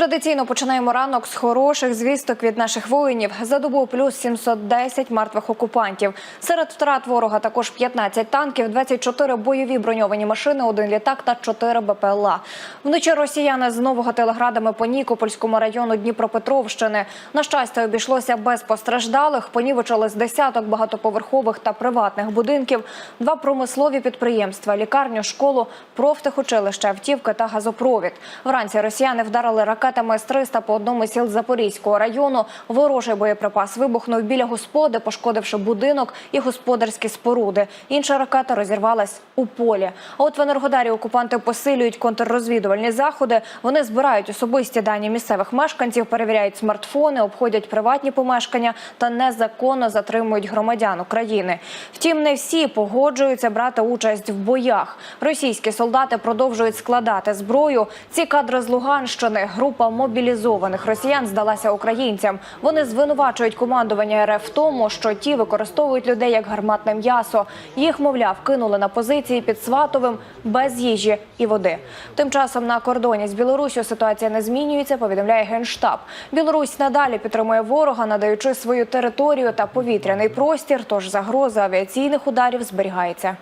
Традиційно починаємо ранок з хороших звісток від наших воїнів. За добу плюс 710 мертвих окупантів. Серед втрат ворога також 15 танків, 24 бойові броньовані машини, один літак та 4 БПЛА. Вночі росіяни знову гатили градами по Нікопольському району Дніпропетровщини. На щастя, обійшлося без постраждалих. Понівечили з десяток багатоповерхових та приватних будинків, два промислові підприємства, лікарню, школу, профтехучилище, автівки та газопровід. Вранці росіяни вдарили ракетами С-300 по одному сіл Запорізького району. Ворожий боєприпас вибухнув біля господи, пошкодивши будинок і господарські споруди. Інша ракета розірвалась у полі. А от в Енергодарі окупанти посилюють контррозвідувальні заходи. Вони збирають особисті дані місцевих мешканців, перевіряють смартфони, обходять приватні помешкання та незаконно затримують громадян України. Втім, не всі погоджуються брати участь в боях. Російські солдати продовжують складати зброю. Ці кадри з Луганщини. Група мобілізованих росіян здалася українцям. Вони звинувачують командування РФ в тому, що ті використовують людей як гарматне м'ясо. Їх, мовляв, кинули на позиції під Сватовим без їжі і води. Тим часом на кордоні з Білоруссю ситуація не змінюється. Повідомляє генштаб. Білорусь надалі підтримує ворога, надаючи свою територію та повітряний простір. Тож загроза авіаційних ударів зберігається.